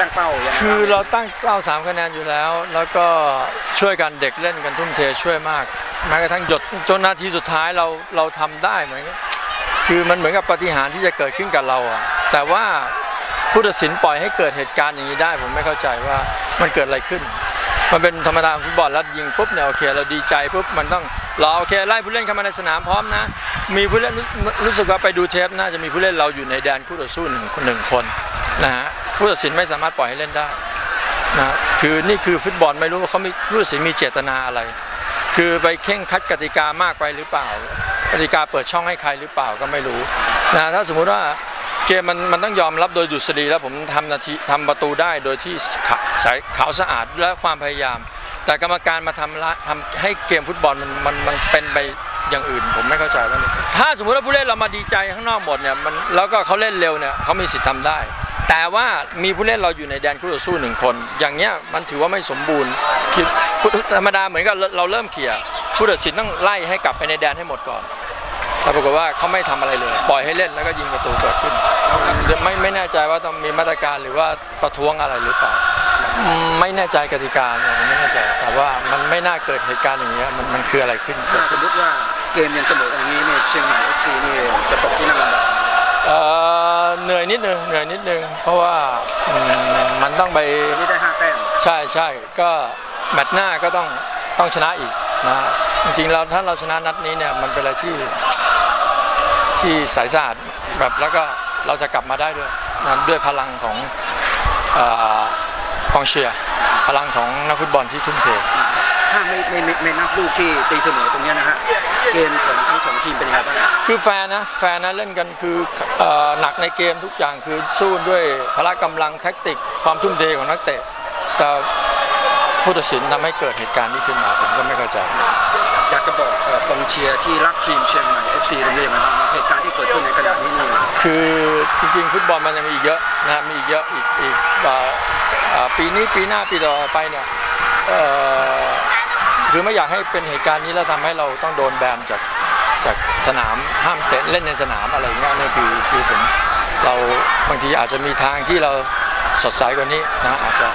ตั้งเป้ายังไงคือเราตั้งเป้าสามคะแนนอยู่แล้ว แล้วก็ช่วยกันเด็กเล่นกันทุ่มเทช่วยมากแม้กระทั่งหยดจนนาทีสุดท้ายเราเราทำได้เหมือนคือมันเหมือนกับปฏิหารที่จะเกิดขึ้นกับเราอะแต่ว่าผู้ตัดสินปล่อยให้เกิดเหตุการณ์อย่างนี้ได้ ผมไม่เข้าใจว่ามันเกิดอะไรขึ้น มันเป็นธรรมดาฟุตบอลแล้วยิงปุ๊บเนี่ยโอเค เราดีใจปุ๊บมันต้องเรอโอเคไล่ผู้เล่นเข้ามาในสนามพร้อมนะ มีผู้เล่นรู้สึกว่าไปดูเทปน่าจะมีผู้เล่นเราอยู่ในแดนคู่ต่อสู้หนึ่งหนึ่งคนนะฮะ ผู้ตัดสินไม่สามารถปล่อยให้เล่นได้นะคือนี่คือฟุตบอลไม่รู้ว่าเขามีผู้ตัดสินมีเจตนาอะไร คือไปเข่งคัดกติกามากไปหรือเปล่ากติกาเปิดช่องให้ใครหรือเปล่าก็ไม่รู้นะถ้าสมมุติว่าเกมมันมันต้องยอมรับโดยดุษฎีแล้วผมทำนาทีทำประตูได้โดยที่ขะใสขาวสะอาดและความพยายาม แต่กรรมการมาทำละทำให้เกมฟุตบอลมันมันมันเป็นไปอย่างอื่น ผมไม่เข้าใจว่านี่คือถ้าสมมติว่าผู้เล่นเรามาดีใจข้างนอกหมดเนี่ยมันแล้วก็เขาเล่นเร็วเนี่ยเขามีสิทธิ์ทำได้ แต่ว่ามีผู้เล่นเราอยู่ในแดนคู่ต่อสู้หนึ่งคน อย่างเงี้ยมันถือว่าไม่สมบูรณ์คือธรรมดาเหมือนกับเราเริ่มเขี่ยผู้ตัดสินต้องไล่ให้กลับไปในแดนให้หมดก่อนแต่ปรากฏว่าเขาไม่ทำอะไรเลย ปล่อยให้เล่นแล้วก็ยิงประตูเกิดขึ้นไม่ไม่แน่ใจว่าต้องมีมาตรการหรือว่าประท้วงอะไรหรือเปล่าไม่แน่ใจกติกาเนี่ยไม่แน่ใจแต่ว่ามันไม่น่าเกิดเหตุการณ์อย่างเงี้ยมันมันคืออะไรขึ้นสมมติว่าเกมยังเสมออย่างนี้เนี่ยเชียงใหม่เอฟซีนี่จะตกที่นั่งลำบาก นื่อยนิดนึงเหนื่อยนิดนึง เพราะว่าอืมมันต้องไปวันนี้ได้ห้าแต้มใช่ใช่ก็แมตช์หน้าก็ต้องต้องชนะอีกนะจริงๆเราถ้าเราชนะนัดนี้เนี่ยมันเป็นอะไรที่ที่ใสายสะอาดแบบแล้วก็เราจะกลับมาได้ด้วยนะด้วยพลังของเอ่อกองเชียร์พลังของนักฟุตบอลที่ทุ่มเทถ้าไม่ไม่ ไม่ไม่นับลูกที่ตีเสมอตรงเนี้ยนะฮะเกมของทั้งสองทีมเป็นยังไงบ้างคือแฟนนะแฟนนะเล่นกันคือเอ่อหนักในเกมทุกอย่างคือสู้ด้วยพละกำลังแท็กติก ความทุ่มเทของนักเตะแต่ผู้ตัดสินทำให้เกิดเหตุการณ์นี้ขึ้นมาผมก็ไม่เข้าใจอยากจะบอกเอ่อกองเชียร์ที่รักทีมเชียงใหม่เอฟซีตรงนี้ยังไงบ้างว่าเหตุการณ์ที่เกิดขึ้นในขณะนี้นี่คือจริงๆฟุตบอลมันยังมีอีกเยอะนะมีอีกเยอะอีกอีกเอ่อเอ่อปีนี้ปีหน้าปีต่อไปเนี่ยเอ่อ คือไม่อยากให้เป็นเหตุการณ์นี้แล้วทำให้เราต้องโดนแบนจากจากสนามห้ามเตะเล่นในสนามอะไรเงี้ยนี่คือคือผมเราบางทีอาจจะมีทางที่เราสดใสกว่านี้นะอาจจะ